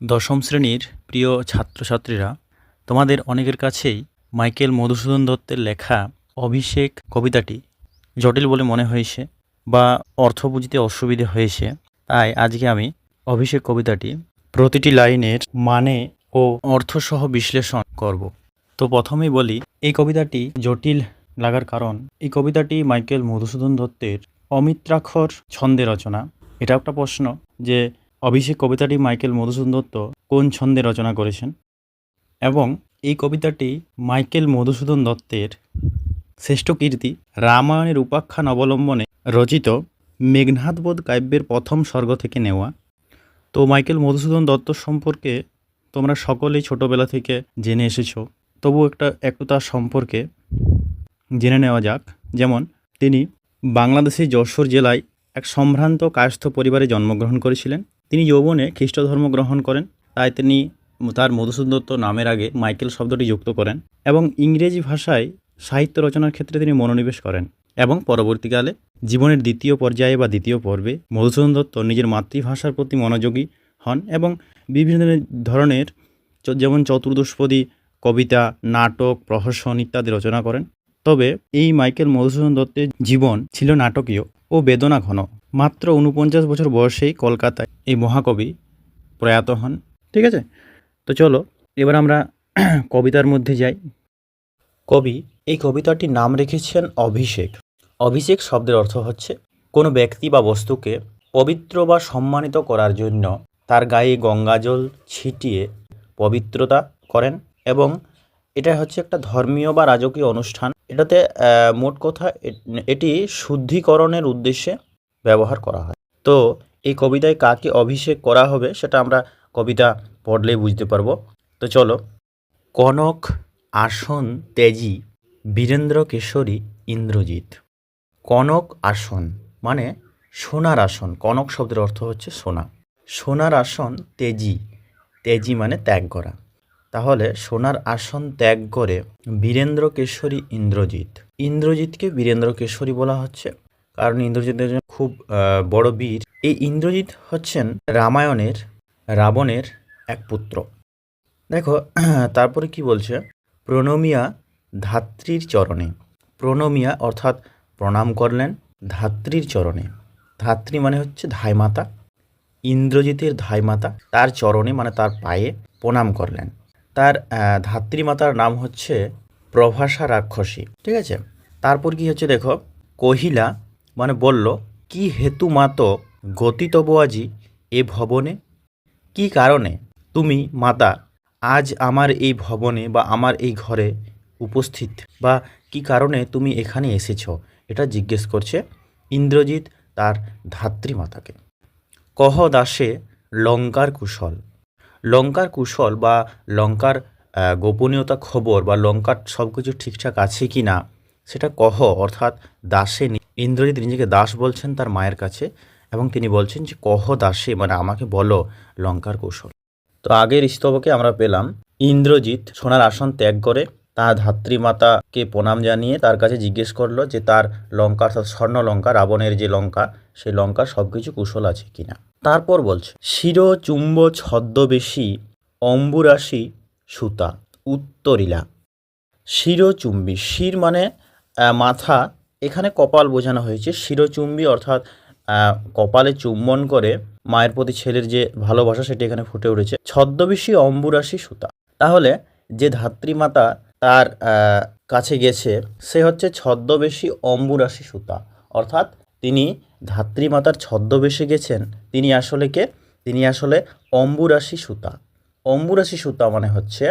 দশম শ্রেণির প্রিয় ছাত্রছাত্রীরা, তোমাদের অনেকের কাছেই মাইকেল মধুসূদন দত্তের লেখা অভিষেক কবিতাটি জটিল বলে মনে হয়েছে বা অর্থ বুঝতে অসুবিধে হয়েছে। তাই আজকে আমি অভিষেক কবিতাটি প্রতিটি লাইনের মানে ও অর্থসহ বিশ্লেষণ করব। তো প্রথমেই বলি, এই কবিতাটি জটিল লাগার কারণ, এই কবিতাটি মাইকেল মধুসূদন দত্তের অমিত্রাক্ষর ছন্দে রচনা। এটা একটা প্রশ্ন যে অভিষেক কবিতাটি মাইকেল মধুসূদন দত্ত কোন ছন্দে রচনা করেছেন? এবং এই কবিতাটি মাইকেল মধুসূদন দত্তের শ্রেষ্ঠ কীর্তি রামায়ণের উপাখ্যান অবলম্বনে রচিত মেঘনাথবোধ কাব্যের প্রথম স্বর্গ থেকে নেওয়া। তো মাইকেল মধুসূদন দত্ত সম্পর্কে তোমরা সকলেই ছোটোবেলা থেকে জেনে এসেছ। তবু একটা একটু তার সম্পর্কে জেনে নেওয়া যাক। যেমন, তিনি বাংলাদেশের যশোর জেলায় এক সম্ভ্রান্ত কায়স্থ পরিবারে জন্মগ্রহণ করেছিলেন। তিনি যৌবনে খ্রিস্ট ধর্ম গ্রহণ করেন, তাই তিনি তার মধুসূদন দত্ত নামের আগে মাইকেল শব্দটি যুক্ত করেন এবং ইংরেজি ভাষায় সাহিত্য রচনার ক্ষেত্রে তিনি মনোনিবেশ করেন এবং পরবর্তীকালে জীবনের দ্বিতীয় পর্যায়ে বা দ্বিতীয় পর্বে মধুসূদন দত্ত নিজের মাতৃভাষার প্রতি মনোযোগী হন এবং বিভিন্ন ধরনের যেমন চতুর্দশপদী কবিতা, নাটক, প্রহসন ইত্যাদি রচনা করেন। তবে এই মাইকেল মধুসূদন দত্তের জীবন ছিল নাটকীয় ও বেদনা ঘন মাত্র উনপঞ্চাশ বছর বয়সেই কলকাতায় এই মহাকবি প্রয়াত হন। ঠিক আছে? তো চলো, এবার আমরা কবিতার মধ্যে যাই। কবি, এই কবিতাটির নাম রেখেছেন অভিষেক। অভিষেক শব্দের অর্থ হচ্ছে, কোনো ব্যক্তি বা বস্তুকে পবিত্র বা সম্মানিত করার জন্য তার গায়ে গঙ্গাজল ছিটিয়ে পবিত্রতা করেন এবং এটা হচ্ছে একটা ধর্মীয় বা রাজকীয় অনুষ্ঠান। এটাতে মোট কথা এটি শুদ্ধিকরণের উদ্দেশ্যে ব্যবহার করা হয়। তো এই কবিতায় কাকে অভিষেক করা হবে সেটা আমরা কবিতা পড়লেই বুঝতে পারব। তো চলো। কনক, আসন, তেজি বীরেন্দ্র কেশরী ইন্দ্রজিৎ। কনক, আসন মানে সোনার আসন। কনক শব্দের অর্থ হচ্ছে সোনা। সোনার আসন তেজি। তেজি মানে ত্যাগ করা। তাহলে সোনার আসন ত্যাগ করে বীরেন্দ্র কেশরী ইন্দ্রজিৎ। ইন্দ্রজিৎকে বীরেন্দ্র কেশরী বলা হচ্ছে। কারণ ইন্দ্রজিৎ একজন খুব বড় বীর। এই ইন্দ্রজিৎ হচ্ছেন রামায়ণের, রাবণের এক পুত্র। দেখো, তারপরে কি বলছে? প্রণমিয়া ধাত্রীর চরণে। প্রণমিয়া অর্থাৎ প্রণাম করলেন ধাত্রীর চরণে। ধাত্রী মানে হচ্ছে ধাইমাতা। ইন্দ্রজিতের ধাইমাতা, তার চরণে মানে তার পায়ে প্রণাম করলেন। তার ধাত্রীমাতার নাম হচ্ছে প্রভাষা রাক্ষসী। ঠিক আছে? তারপর কি হচ্ছে দেখো? কহিলা মানে বলল, কি হেতু মাত গতি তব আজি এ ভবনে? কি কারণে? তুমি মাতা, আজ আমার এই ভবনে বা আমার এই ঘরে উপস্থিত, বা কি কারণে তুমি এখানে এসেছ? এটা জিজ্ঞেস করছে ইন্দ্রজিৎ তার ধাত্রীমাতাকে কহ দাসে, লঙ্কার কুশল। লঙ্কার কুশল বা লঙ্কার গোপনীয়তা খবর বা লঙ্কার সব কিছু ঠিকঠাক আছে কি না সেটা কহ, অর্থাৎ দাসে ইন্দ্রজিৎ নিজেকে দাস বলছেন তার মায়ের কাছে এবং তিনি বলছেন যে, কহ দাসে মানে আমাকে বলো লঙ্কার কৌশল। তো আগের স্তবকে আমরা পেলাম, ইন্দ্রজিৎ সোনার আসন ত্যাগ করে তার ধাত্রীমাতাকে প্রণাম জানিয়ে তার কাছে জিজ্ঞেস করল যে, তার লঙ্কা অর্থাৎ স্বর্ণ লঙ্কা, রাবণের যে লঙ্কা, সেই লঙ্কার সব কিছু কুশল আছে কিনা? তারপর বলছে, শির চুম্ব ছদ্মবেশী অম্বুরাশি সুতা, উত্তরিলা। শিরচুম্বী শির মানে মাথা এখানে কপাল বোঝানো হয়েছে। শিরচুম্বী অর্থাৎ কপালে চুম্বন করে মায়ের প্রতি ছেলের যে ভালোবাসা সেটি এখানে ফুটে উঠেছে। ছদ্মবেশী অম্বুরাশি সুতা। তাহলে যে ধাত্রীমাতা তার কাছে গেছে, সে হচ্ছে ছদ্মবেশী অম্বুরাশি সুতা। অর্থাৎ তিনি ধাত্রীমাতার ছদ্মবেশে গেছেন। তিনি আসলে কে? তিনি আসলে অম্বুরাশি সুতা। অম্বুরাশি সুতা মানে হচ্ছে,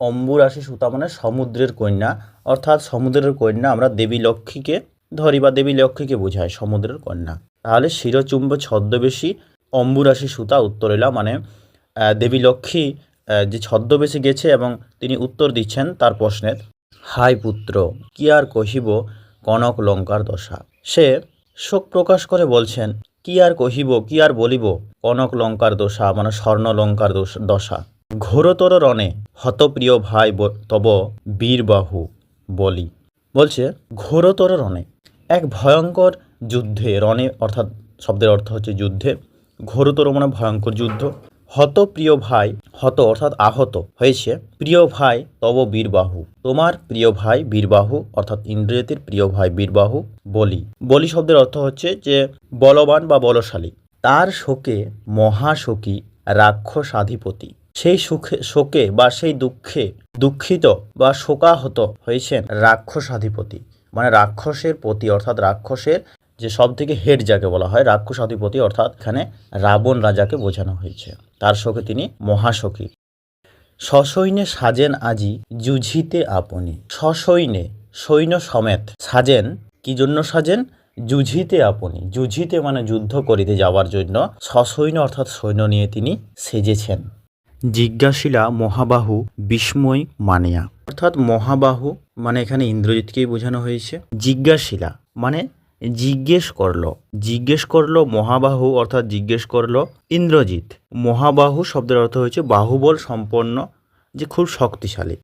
অম্বুরাশি সুতা মানে সমুদ্রের কন্যা। অর্থাৎ সমুদ্রের কন্যা আমরা দেবী লক্ষ্মীকে ধরি বা দেবী লক্ষ্মীকে বোঝায় সমুদ্রের কন্যা। তাহলে শিরচুম্ব ছদ্মবেশী অম্বুরাশি সুতা উত্তর এলা মানে দেবী লক্ষ্মী যে ছদ্মবেশে গেছে এবং তিনি উত্তর দিচ্ছেন তার প্রশ্নের, হাই পুত্র, কি আর কহিব কনক লঙ্কার দশা? সে শোক প্রকাশ করে বলছেন, কি আর কহিব, কি আর বলিব কনক লঙ্কার দশা মানে স্বর্ণ লঙ্কার দশা? ঘোরতর রণে হতপ্রিয় ভাই তব বীরবাহু বলি। বলছে, ঘোরতর রণে। এক ভয়ঙ্কর যুদ্ধে, রণে অর্থাৎ শব্দের অর্থ হচ্ছে যুদ্ধে, ঘোরতর মানে ভয়ঙ্কর যুদ্ধ। হত প্রিয় ভাই, হত অর্থাৎ আহত হয়েছে। প্রিয় ভাই, তব বীরবাহু। তোমার প্রিয় ভাই বীরবাহু, অর্থাৎ ইন্দ্রজিতের প্রিয় ভাই বীরবাহু, বলি। বলি শব্দের অর্থ হচ্ছে যে বলবান বা বলশালী। তার শোকে মহাশোকী, রাক্ষসাধিপতি। সেই সুখে, শোকে বা সেই দুঃখে, দুঃখিত বা শোকাহত হয়েছেন রাক্ষসাধিপতি মানে রাক্ষসের প্রতি অর্থাৎ রাক্ষসের যে সব থেকে হেড যাকে বলা হয়, রাক্ষস রাক্ষসাধিপতি অর্থাৎ এখানে রাবণ রাজাকে বোঝানো হয়েছে। তার শোকে তিনি মহাশোকী। সসৈন্যে সাজেন আজি যুঝিতে আপনি। সসৈন্যে সৈন্য সমেত সাজেন, কি জন্য সাজেন? যুঝিতে আপনি। যুঝিতে মানে যুদ্ধ করিতে যাওয়ার জন্য সসৈন্য অর্থাৎ সৈন্য নিয়ে তিনি সেজেছেন। জিজ্ঞাসিলা মহাবাহু বিস্ময় মানিয়া। অর্থাৎ মহাবাহু মানে এখানে ইন্দ্রজিৎকেই বোঝানো হয়েছে। জিজ্ঞাসিলা মানে জিজ্ঞেস করল। জিজ্ঞেস করল মহাবাহু, অর্থাৎ জিজ্ঞেস করল ইন্দ্রজিৎ। মহাবাহু শব্দের অর্থ হচ্ছে বাহুবল সম্পন্ন, যে খুব শক্তিশালী।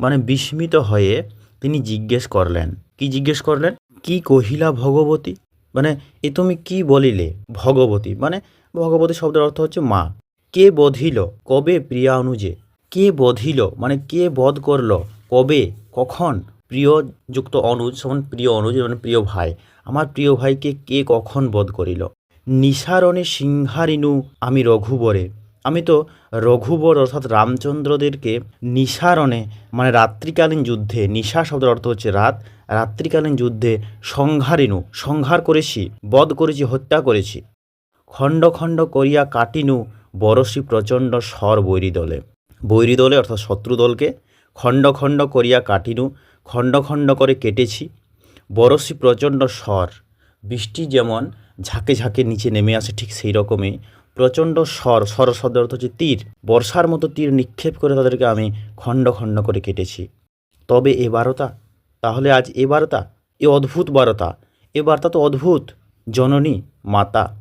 মানে বিস্মিত হয়ে তিনি জিজ্ঞেস করলেন। কি জিজ্ঞেস করলেন? কি কহিলা ভগবতী? মানে এ তুমি কি বলিলে? ভগবতী। মানে ভগবতী শব্দের অর্থ হচ্ছে মা। কে বধিল? কবে প্রিয়া অনুজে? কে বধিল? মানে কে বধ করল? কবে? কখন? প্রিয় যুক্ত অনুজ, সমান প্রিয় অনুজ মানে প্রিয় ভাই। আমার প্রিয় ভাইকে কে কখন বধ করিল? নিসারণে সিংহারিনু আমি রঘুবরে। আমি তো রঘুবর অর্থাৎ রামচন্দ্রদেরকে নিসারণে মানে রাত্রিকালীন যুদ্ধে নিশা শব্দের অর্থ হচ্ছে রাত, রাত্রিকালীন যুদ্ধে সংহারিনু সংহার করেছি, বধ করেছি, হত্যা করেছি। খণ্ড খণ্ড করিয়া কাটিনু বরশি প্রচণ্ড স্বর বৈরী দলে। বৈরী দলে অর্থাৎ শত্রু দলকে খণ্ড খণ্ড করিয়া কাটিনু, খণ্ড খণ্ড করে কেটেছি। বরশি প্রচণ্ড স্বর, বৃষ্টি যেমন ঝাঁকে ঝাঁকে নিচে নেমে আসে ঠিক সেই রকমই, প্রচণ্ড স্বর স্বর শব্দের অর্থ হচ্ছে তীর। বর্ষার মতো তীর নিক্ষেপ করে তাদেরকে আমি খণ্ড খণ্ড করে কেটেছি। তবে এ বারতা, তাহলে আজ এ বার্তা, এ অদ্ভুত বারতা, এ বার্তা তো অদ্ভুত, জননী, মাতা,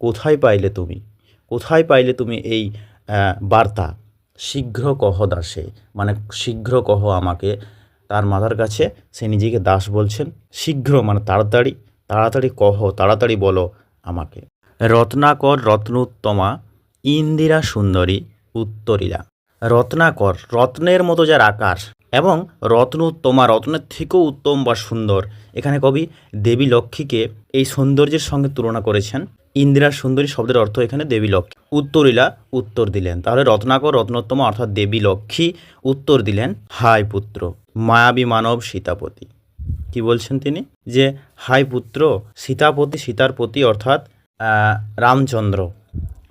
কোথায় পাইলে তুমি? কোথায় পাইলে তুমি এই বার্তা? শীঘ্র কহ দাসে। মানে শীঘ্র কহ আমাকে। তার মাতার কাছে সে নিজেকে দাস বলছেন। শীঘ্র মানে তাড়াতাড়ি। তাড়াতাড়ি কহ, তাড়াতাড়ি বলো আমাকে। রত্নাকর রত্নোত্তমা, ইন্দিরা সুন্দরী, উত্তরীরা। রত্নাকর, রত্নের মতো যার আকার এবং রত্নোত্তমা, রত্নের থেকেও উত্তম বা সুন্দর। এখানে কবি দেবী লক্ষ্মীকে এই সৌন্দর্যের সঙ্গে তুলনা করেছেন। ইন্দিরা সুন্দরী শব্দের অর্থ এখানে দেবী লক্ষ্মী। উত্তরীলা উত্তর দিলেন। তাহলে রত্নাকর, রত্নোত্তম, অর্থাৎ দেবী লক্ষ্মী, উত্তর দিলেন হাই পুত্র, মায়াবী মানব সীতাপতি। কি বলছেন তিনি? যে হাই পুত্র, সীতাপতি সীতার প্রতি অর্থাৎ রামচন্দ্র,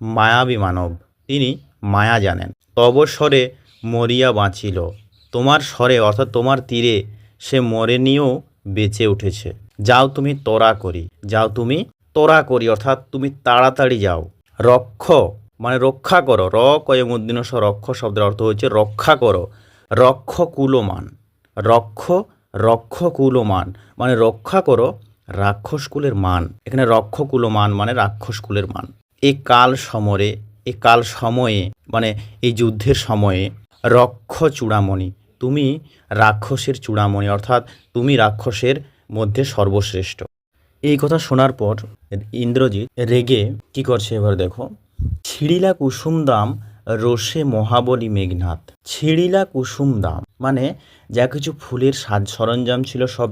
মায়াবী মানব। তিনি মায়া জানেন। তব স্বরে মরিয়া বাঁচিল। তোমার স্বরে, অর্থাৎ তোমার তীরে, সে মরে নিয়েও বেঁচে উঠেছে। যাও তুমি তোরা করি। যাও তুমি তোরা করি, অর্থাৎ তুমি তাড়াতাড়ি যাও। রক্ষ মানে রক্ষা করো। র কয়ে মুদ্দিন রক্ষ শব্দের অর্থ হচ্ছে রক্ষা করো। রক্ষ কুলমান। রক্ষ রক্ষ কুলমান। মানে রক্ষা করো রাক্ষস কুলের মান। এখানে রক্ষ কুলমান মানে রাক্ষস কুলের মান। এ কাল সমরে, এ কাল সময়ে মানে এই যুদ্ধের সময়ে রক্ষ চূড়ামণি। তুমি রাক্ষসের চূড়ামণি, অর্থাৎ তুমি রাক্ষসের মধ্যে সর্বশ্রেষ্ঠ। এই কথা শোনার পর ইন্দ্রজিৎ রেগে কি করছে এবার দেখো? ছিড়িলা কুসুম দাম রোষে মহাবলী মেঘনাথ। ছিড়িলা কুসুম দাম। মানে যা কিছু ফুলের সাজ সরঞ্জাম ছিল সব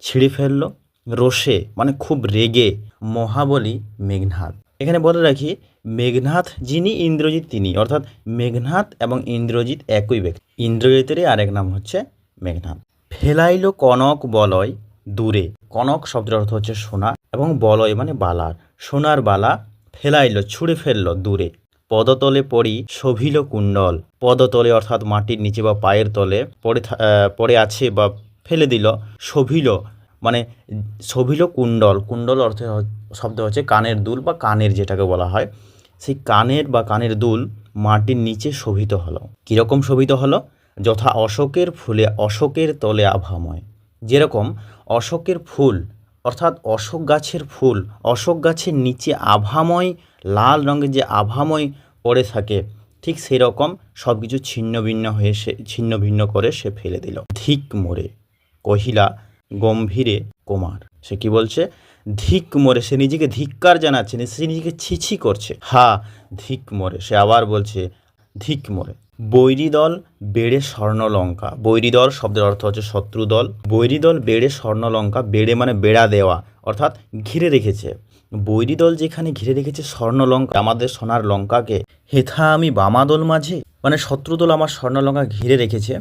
ছিঁড়ে ফেলল। রোষে মানে খুব রেগে মহাবলী মেঘনাথ। এখানে বলে রাখি, মেঘনাথ যিনি, ইন্দ্রজিৎ তিনি। অর্থাৎ মেঘনাথ এবং ইন্দ্রজিৎ একই ব্যক্তি। ইন্দ্রজিতেরই আরেক নাম হচ্ছে মেঘনাথ। ফেলাইল কনক বলয় দূরে। কনক শব্দের অর্থ হচ্ছে সোনা এবং বলয় মানে বালার। সোনার বালা ফেলাইল, ছুঁড়ে ফেলল দূরে। পদতলে পড়ি শোভিল কুণ্ডল। পদতলে অর্থাৎ মাটির নিচে বা পায়ের তলে পড়ে পড়ে আছে বা ফেলে দিল শোভিল মানে শোভিল কুণ্ডল। কুণ্ডল অর্থে শব্দ হচ্ছে কানের দুল বা কানের যেটাকে বলা হয়। সেই কানের বা কানের দুল মাটির নিচে শোভিত হলো। কীরকম শোভিত হলো? যথা অশোকের ফুলে, অশোকের তলে আভাময়। যেরকম অশোকের ফুল, অর্থাৎ অশোক গাছের ফুল, অশোক গাছের নিচে আভাময়, লাল রঙের যে আভাময় পড়ে থাকে, ঠিক সেই রকম সব কিছু ছিন্ন ভিন্ন হয়ে সে ছিন্ন ভিন্ন করে সে ফেলে দিল। ধিক মোড়ে কহিলা, গম্ভীরে কুমার। সে কি বলছে? ধিক মরে, সে নিজেকে ধিক্কার জানাচ্ছে, সে নিজেকে ছিছি করছে। হা, ধিক মরে। সে আবার বলছে, ধিক মরে। বৈরী দল বেড়ে স্বর্ণলঙ্কা। বৈরী দল শব্দের অর্থ হচ্ছে শত্রু দল বৈরী দল বেড়ে স্বর্ণলঙ্কা, বেড়ে মানে বেড়া দেওয়া, অর্থাৎ ঘিরে রেখেছে। বৈরী দল যেখানে ঘিরে রেখেছে স্বর্ণলঙ্কা, আমাদের সোনার লঙ্কাকে, হেথা আমি বামাদল মাঝে? মানে শত্রুদল আমার স্বর্ণলঙ্কা ঘিরে রেখেছে,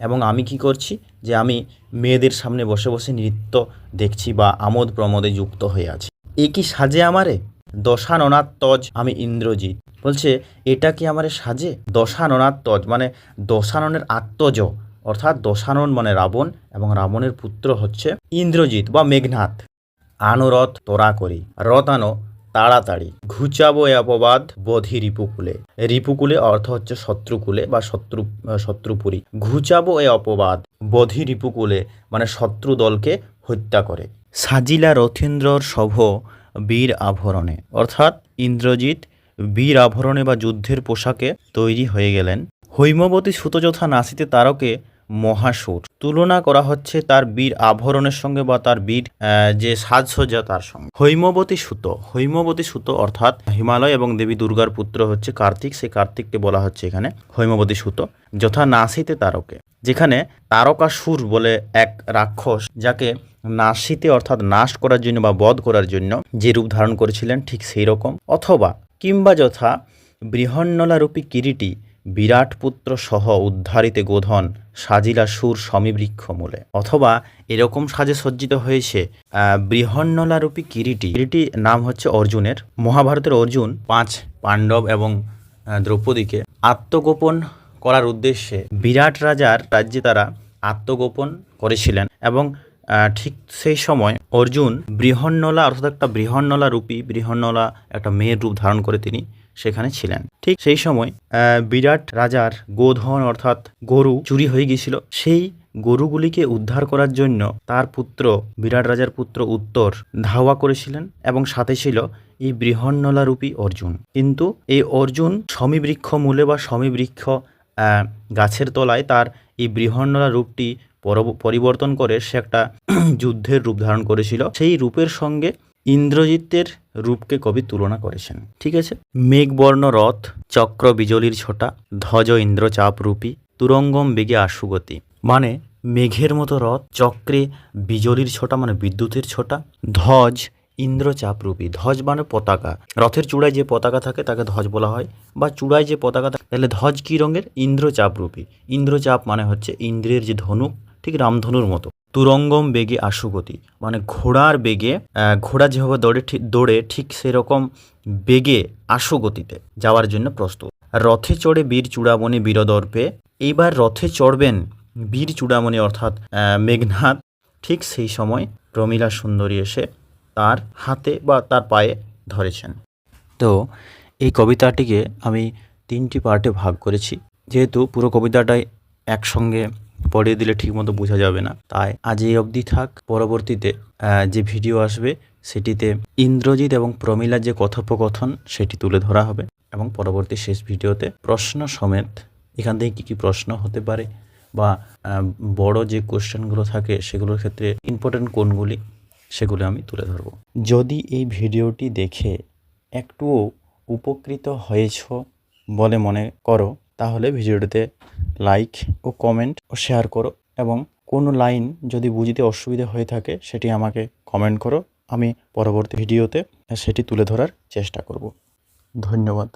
এবং আমি কি করছি? যে আমি মেয়েদের সামনে বসে বসে নৃত্য দেখছি বা আমোদ প্রমোদে যুক্ত হয়ে আছি। এ কি সাজে আমারে? দশাননাথ তজ আমি ইন্দ্রজিৎ। বলছে, এটা কি আমার সাজে? দশাননাথ তজ মানে দশাননের আত্মজ, অর্থাৎ দশানন মানে রাবণ এবং রাবণের পুত্র হচ্ছে ইন্দ্রজিৎ বা মেঘনাথ। আনো রথ তোরা করি, রথ আনো তাড়াতাড়ি। ঘুচাবো অপবাদ বধি রিপুকুলে। রিপুকুলে অর্থ হচ্ছে শত্রুকুলে বা শত্রু, শত্রুপুরী। ঘুচাবো এ অপবাদ বধি রিপুকুলে মানে শত্রু দলকে হত্যা করে। সাজিলা রথীন্দ্রর সভ বীর আভরণে। অর্থাৎ ইন্দ্রজিৎ বীর আভরণে বা যুদ্ধের পোশাকে তৈরি হয়ে গেলেন। হৈমবতী সুতযথা নাসিতে তারকে মহাসুর। তুলনা করা হচ্ছে তার বীর আভরণের সঙ্গে বা তার বীর যে সাজসজ্জা তার সঙ্গে। হৈমবতী সুত হৈমবতী সুত অর্থাৎ হিমালয় এবং দেবী দুর্গার পুত্র হচ্ছে কার্তিক, সেই কার্তিককে বলা হচ্ছে এখানে হৈমবতী সুত, যথা নাসিতে তারকে, যেখানে তারকাসুর বলে এক রাক্ষস যাকে নাসিতে অর্থাৎ নাশ করার জন্য বা বধ করার জন্য যে রূপ ধারণ করেছিলেন ঠিক সেই রকম অথবা কিংবা যথা বৃহন্নলারূপী কিরিটি বিরাট পুত্র সহ উদ্ধারিতে গোধন সাজিলা সুর সমীবৃক্ষ মূলে। অথবা এরকম সাজে সজ্জিত হয়েছে বৃহন্নলারূপী কিরিটি। কিরিটি নাম হচ্ছে অর্জুনের। মহাভারতের অর্জুন পাঁচ পাণ্ডব এবং দ্রৌপদীকে আত্মগোপন করার উদ্দেশ্যে বিরাট রাজার রাজ্যে তারা আত্মগোপন করেছিলেন এবং ঠিক সেই সময় অর্জুন বৃহন্নলা, অর্থাৎ একটা বৃহন্নলা রূপী বৃহন্নলা একটা মেয়ের রূপ ধারণ করে তিনি সেখানে ছিলেন। ঠিক সেই সময় বিরাট রাজার গোধন অর্থাৎ গরু চুরি হয়ে গিয়েছিল। সেই গরুগুলিকে উদ্ধার করার জন্য তার পুত্র, বিরাট রাজার পুত্র উত্তর ধাওয়া করেছিলেন এবং সাথে ছিল এই বৃহন্নলা রূপী অর্জুন। কিন্তু এই অর্জুন সমীবৃক্ষ মূলে বা সমীবৃক্ষ গাছের তলায় তার এই বৃহন্নলা রূপটি পরব- পরিবর্তন করে সে একটা যুদ্ধের রূপ ধারণ করেছিল। সেই রূপের সঙ্গে ইন্দ্রজিতের রূপকে কবি তুলনা করেছেন। ঠিক আছে? মেঘবর্ণ রথ, চক্র বিজলির ছোটা, ধ্বজ ইন্দ্রচাপ রূপী, তুরঙ্গম বেগে আশুগতি। মানে মেঘের মতো রথ, চক্রে বিজলির ছোটা মানে বিদ্যুতের ছোটা, ধ্বজ ইন্দ্রচাপ রূপী। ধ্বজ মানে পতাকা। রথের চূড়ায় যে পতাকা থাকে তাকে ধ্বজ বলা হয়, বা চূড়ায় যে পতাকা থাকে, তাহলে ধ্বজ কী রঙের? ইন্দ্রচাপ রূপী। ইন্দ্রচাপ মানে হচ্ছে ইন্দ্রের যে ধনুক, ঠিক রামধনুর মতো। তুরঙ্গম বেগে আশুগতি মানে ঘোড়ার বেগে ঘোড়া যেভাবে দৌড়ে ঠিক দৌড়ে ঠিক সেরকম বেগে আশুগতিতে যাওয়ার জন্য প্রস্তুত। রথে চড়ে বীর চূড়ামণি বীরদর্পে, এইবার রথে চড়বেন বীর চূড়ামণি অর্থাৎ মেঘনাথ ঠিক সেই সময় প্রমীলা সুন্দরী এসে তার হাতে বা তার পায়ে ধরেছেন। তো এই কবিতাটিকে আমি তিনটি পার্টে ভাগ করেছি। যেহেতু পুরো কবিতাটাই একসঙ্গে পড়িয়ে দিলে ঠিকমতো বোঝা যাবে না। তাই আজ এই অবধি থাক। পরবর্তীতে যে ভিডিও আসবে, সেটিতে ইন্দ্রজিৎ এবং প্রমীলার যে কথোপকথন, সেটি তুলে ধরা হবে এবং পরবর্তী শেষ ভিডিওতে প্রশ্ন সমেত এখান থেকে কী কী প্রশ্ন হতে পারে বা বড় যে কোশ্চেনগুলো থাকে, সেগুলোর ক্ষেত্রে ইম্পর্টেন্ট কোনগুলি, সেগুলো আমি তুলে ধরব। যদি এই ভিডিওটি দেখে একটুও উপকৃত হয়েছ বলে মনে করো, তাহলে ভিডিওটিতে লাইক ও কমেন্ট ও শেয়ার করো এবং কোনো লাইন যদি বুঝতে অসুবিধা হয়ে থাকে সেটি আমাকে কমেন্ট করো। আমি পরবর্তী ভিডিওতে সেটি তুলে ধরার চেষ্টা করব। ধন্যবাদ।